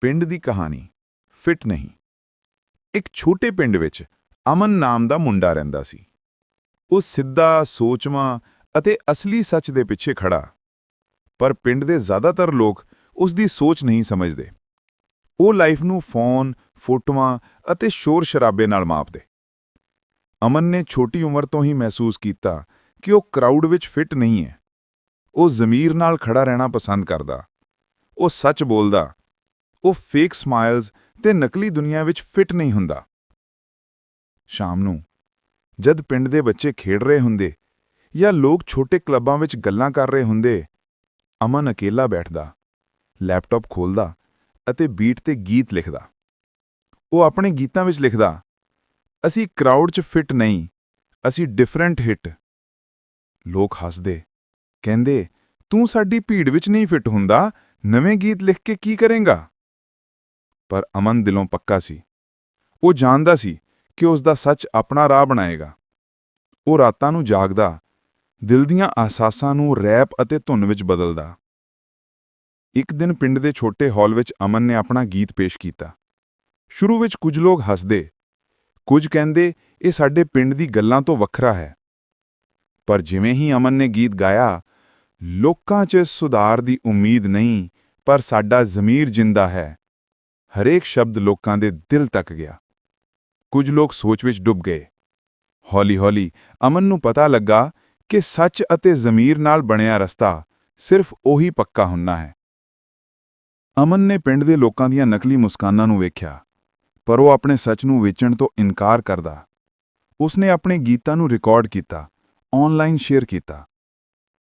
ਪਿੰਡ ਦੀ ਕਹਾਣੀ, ਫਿੱਟ ਨਹੀਂ। ਇੱਕ ਛੋਟੇ ਪਿੰਡ ਵਿੱਚ ਅਮਨ ਨਾਮ ਦਾ ਮੁੰਡਾ ਰਹਿੰਦਾ ਸੀ। ਉਹ ਸਿੱਧਾ, ਸੋਚਵਾਂ ਅਤੇ ਅਸਲੀ ਸੱਚ ਦੇ ਪਿੱਛੇ ਖੜਾ। ਪਰ ਪਿੰਡ ਦੇ ਜ਼ਿਆਦਾਤਰ ਲੋਕ ਉਸ ਦੀ ਸੋਚ ਨਹੀਂ ਸਮਝਦੇ। ਉਹ ਲਾਈਫ ਨੂੰ ਫੋਨ, ਫੋਟੋਆਂ ਅਤੇ ਸ਼ੋਰ ਸ਼ਰਾਬੇ ਨਾਲ ਮਾਪਦੇ। ਅਮਨ ਨੇ ਛੋਟੀ ਉਮਰ ਤੋਂ ਹੀ ਮਹਿਸੂਸ ਕੀਤਾ ਕਿ ਉਹ ਕਰਾਊਡ ਵਿੱਚ ਫਿੱਟ ਨਹੀਂ ਹੈ। ਉਹ ਜ਼ਮੀਰ ਨਾਲ ਖੜਾ ਰਹਿਣਾ ਪਸੰਦ ਕਰਦਾ। ਉਹ ਸੱਚ ਬੋਲਦਾ ਉਹ ਫੇਕ ਸਮਾਈਲਸ ਤੇ ਨਕਲੀ ਦੁਨੀਆ ਵਿੱਚ ਫਿੱਟ ਨਹੀਂ ਹੁੰਦਾ। ਸ਼ਾਮ ਨੂੰ, ਜਦ ਪਿੰਡ ਦੇ ਬੱਚੇ ਖੇਡ ਰਹੇ ਹੁੰਦੇ ਜਾਂ ਲੋਕ ਛੋਟੇ ਕਲੱਬਾਂ ਵਿੱਚ ਗੱਲਾਂ ਕਰ ਰਹੇ ਹੁੰਦੇ, ਅਮਨ ਅਕੇਲਾ ਬੈਠਦਾ, ਲੈਪਟਾਪ ਖੋਲਦਾ ਅਤੇ ਬੀਟ ਤੇ ਗੀਤ ਲਿਖਦਾ। ਉਹ ਆਪਣੇ ਗੀਤਾਂ ਵਿੱਚ ਲਿਖਦਾ, ਅਸੀਂ ਕਰਾਊਡ 'ਚ ਫਿੱਟ ਨਹੀਂ, ਅਸੀਂ ਡਿਫਰੈਂਟ ਹਿੱਟ ਲੋਕ ਹੱਸਦੇ, ਕਹਿੰਦੇ, ਤੂੰ ਸਾਡੀ ਭੀੜ ਵਿੱਚ ਨਹੀਂ ਫਿੱਟ ਹੁੰਦਾ, ਨਵੇਂ ਗੀਤ ਲਿਖ ਕੇ ਕੀ ਕਰੇਂਗਾ? ਪਰ ਅਮਨ ਦਿਲੋਂ ਪੱਕਾ ਸੀ। ਉਹ ਜਾਣਦਾ ਸੀ ਕਿ ਉਸ ਦਾ ਸੱਚ ਆਪਣਾ ਰਾਹ ਬਣਾਏਗਾ। ਉਹ ਰਾਤਾਂ ਨੂੰ ਜਾਗਦਾ, ਦਿਲ ਦੀਆਂ ਅਹਿਸਾਸਾਂ ਨੂੰ ਰੈਪ ਅਤੇ ਧੁਨ ਵਿੱਚ ਬਦਲਦਾ। ਇੱਕ ਦਿਨ ਪਿੰਡ ਦੇ ਛੋਟੇ ਹਾਲ ਵਿੱਚ ਅਮਨ ਨੇ ਆਪਣਾ ਗੀਤ ਪੇਸ਼ ਕੀਤਾ। ਸ਼ੁਰੂ ਵਿੱਚ ਕੁਝ ਲੋਕ ਹੱਸਦੇ, ਕੁਝ ਕਹਿੰਦੇ, ਇਹ ਸਾਡੇ ਪਿੰਡ ਦੀ ਗੱਲਾਂ ਤੋਂ ਵੱਖਰਾ ਹੈ। ਪਰ ਜਿਵੇਂ ਹੀ ਅਮਨ ਨੇ ਗੀਤ ਗਾਇਆ, ਲੋਕਾਂ 'ਚ ਸੁਧਾਰ ਦੀ ਉਮੀਦ ਨਹੀਂ, ਪਰ ਸਾਡਾ ਜ਼ਮੀਰ ਜਿੰਦਾ ਹੈ। ਹਰੇਕ ਸ਼ਬਦ ਲੋਕਾਂ ਦੇ ਦਿਲ ਤੱਕ ਗਿਆ। ਕੁਝ ਲੋਕ ਸੋਚ ਵਿੱਚ ਡੁੱਬ ਗਏ। ਹੌਲੀ-ਹੌਲੀ ਅਮਨ ਨੂੰ ਪਤਾ ਲੱਗਾ ਕਿ ਸੱਚ ਅਤੇ ਜ਼ਮੀਰ ਨਾਲ ਬਣਿਆ ਰਸਤਾ ਸਿਰਫ ਉਹੀ ਪੱਕਾ ਹੁੰਨਾ ਹੈ। ਅਮਨ ਨੇ ਪਿੰਡ ਦੇ ਲੋਕਾਂ ਦੀਆਂ ਨਕਲੀ ਮੁਸਕਾਨਾਂ ਨੂੰ ਵੇਖਿਆ, ਪਰ ਉਹ ਆਪਣੇ ਸੱਚ ਨੂੰ ਵੇਚਣ ਤੋਂ ਇਨਕਾਰ ਕਰਦਾ। ਉਸਨੇ ਆਪਣੇ ਗੀਤਾਂ ਨੂੰ ਰਿਕਾਰਡ ਕੀਤਾ ਆਨਲਾਈਨ ਸ਼ੇਅਰ ਕੀਤਾ।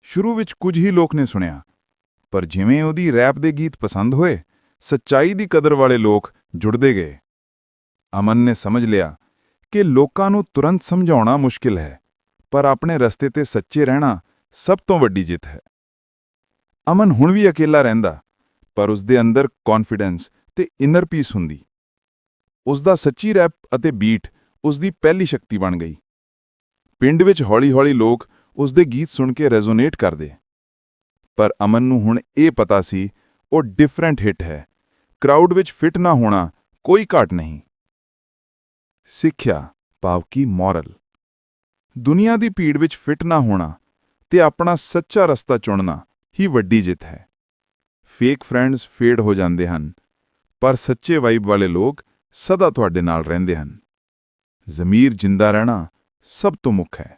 ਸ਼ੁਰੂ ਵਿੱਚ ਕੁਝ ਹੀ ਲੋਕ ਨੇ ਸੁਣਿਆ, ਪਰ ਜਿਵੇਂ ਉਹਦੀ ਰੈਪ ਦੇ ਗੀਤ ਪਸੰਦ ਹੋਏ ਸੱਚਾਈ ਦੀ ਕਦਰ ਵਾਲੇ ਲੋਕ ਜੁੜਦੇ ਗਏ। ਅਮਨ ਨੇ ਸਮਝ ਲਿਆ ਕਿ ਲੋਕਾਂ ਨੂੰ ਤੁਰੰਤ ਸਮਝਾਉਣਾ ਮੁਸ਼ਕਿਲ ਹੈ, ਪਰ ਆਪਣੇ ਰਸਤੇ ਤੇ ਸੱਚੇ ਰਹਿਣਾ ਸਭ ਤੋਂ ਵੱਡੀ ਜਿੱਤ ਹੈ। ਅਮਨ ਹੁਣ ਵੀ ਇਕੱਲਾ ਰਹਿੰਦਾ, ਪਰ ਉਸ ਦੇ ਅੰਦਰ ਕੌਨਫੀਡੈਂਸ ਤੇ ਇਨਰ ਪੀਸ ਹੁੰਦੀ। ਉਸ ਦਾ ਸੱਚੀ ਰੈਪ ਅਤੇ ਬੀਟ ਉਸ ਦੀ ਪਹਿਲੀ ਸ਼ਕਤੀ ਬਣ ਗਈ। ਪਿੰਡ ਵਿੱਚ ਹੌਲੀ-ਹੌਲੀ ਲੋਕ ਉਸ ਦੇ ਗੀਤ ਸੁਣ ਕੇ ਰੈਜ਼ੋਨੇਟ ਕਰਦੇ। ਪਰ ਅਮਨ ਨੂੰ ਹੁਣ ਇਹ ਪਤਾ ਸੀ, ਉਹ ਡਿਫਰੈਂਟ ਹਿੱਟ ਹੈ। ਕਰਾਊਡ ਵਿੱਚ ਫਿੱਟ ਨਾ ਹੋਣਾ ਕੋਈ ਘਾਟ ਨਹੀਂ। ਸਿੱਖਿਆ, ਭਾਵ ਕੀ ਮੋਰਲ। ਦੁਨੀਆ ਦੀ ਭੀੜ ਵਿੱਚ ਫਿੱਟ ਨਾ ਹੋਣਾ ਤੇ ਆਪਣਾ ਸੱਚਾ ਰਸਤਾ ਚੁਣਨਾ ਹੀ ਵੱਡੀ ਜਿੱਤ ਹੈ। ਫੇਕ ਫਰੈਂਡਸ ਫੇਡ ਹੋ ਜਾਂਦੇ ਹਨ, ਪਰ ਸੱਚੇ ਵਾਈਬ ਵਾਲੇ ਲੋਕ ਸਦਾ ਤੁਹਾਡੇ ਨਾਲ ਰਹਿੰਦੇ ਹਨ। ਜ਼ਮੀਰ ਜਿੰਦਾ ਰਹਿਣਾ ਸਭ ਤੋਂ ਮੁੱਖ ਹੈ।